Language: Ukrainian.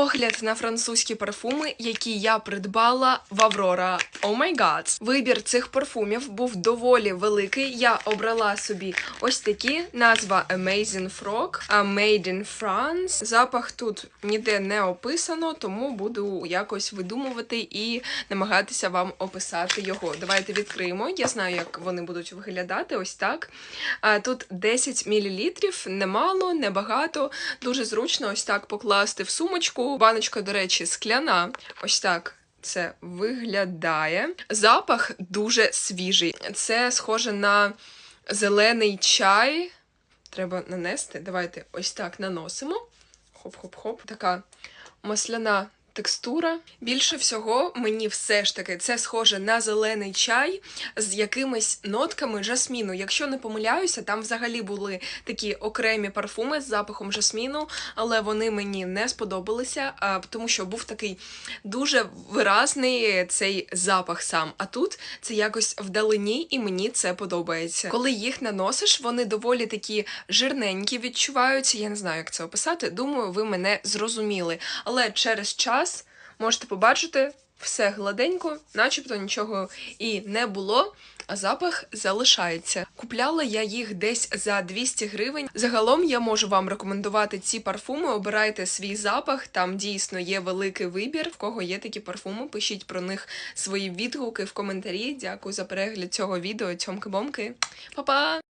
Огляд на французькі парфуми, які я придбала в Аврора. О май гад! Вибір цих парфумів був доволі великий. Я обрала собі ось такі. Назва Amazing Frog, Made in France. Запах тут ніде не описано, тому буду якось видумувати і намагатися вам описати його. Давайте відкриємо. Я знаю, як вони будуть виглядати. Ось так. Тут 10 мл, немало, небагато. Дуже зручно ось так покласти в сумочку. Баночка, до речі, скляна. Ось так. Це виглядає. Запах дуже свіжий. Це схоже на зелений чай. Треба нанести. Давайте ось так наносимо. Хоп-хоп-хоп. Така масляна текстура. Більше всього мені все ж таки це схоже на зелений чай з якимись нотками жасміну. Якщо не помиляюся, там взагалі були такі окремі парфуми з запахом жасміну, але вони мені не сподобалися, тому що був такий дуже виразний цей запах сам. А тут це якось вдалині, і мені це подобається. Коли їх наносиш, вони доволі такі жирненькі відчуваються. Я не знаю, як це описати. Думаю, ви мене зрозуміли. Але через час можете побачити все гладенько, начебто нічого і не було. А запах залишається. Купляла я їх десь за 200 гривень. Загалом я можу вам рекомендувати ці парфуми. Обирайте свій запах. Там дійсно є великий вибір. В кого є такі парфуми, пишіть про них свої відгуки в коментарі. Дякую за перегляд цього відео. Цьомки-бомки. Па-па!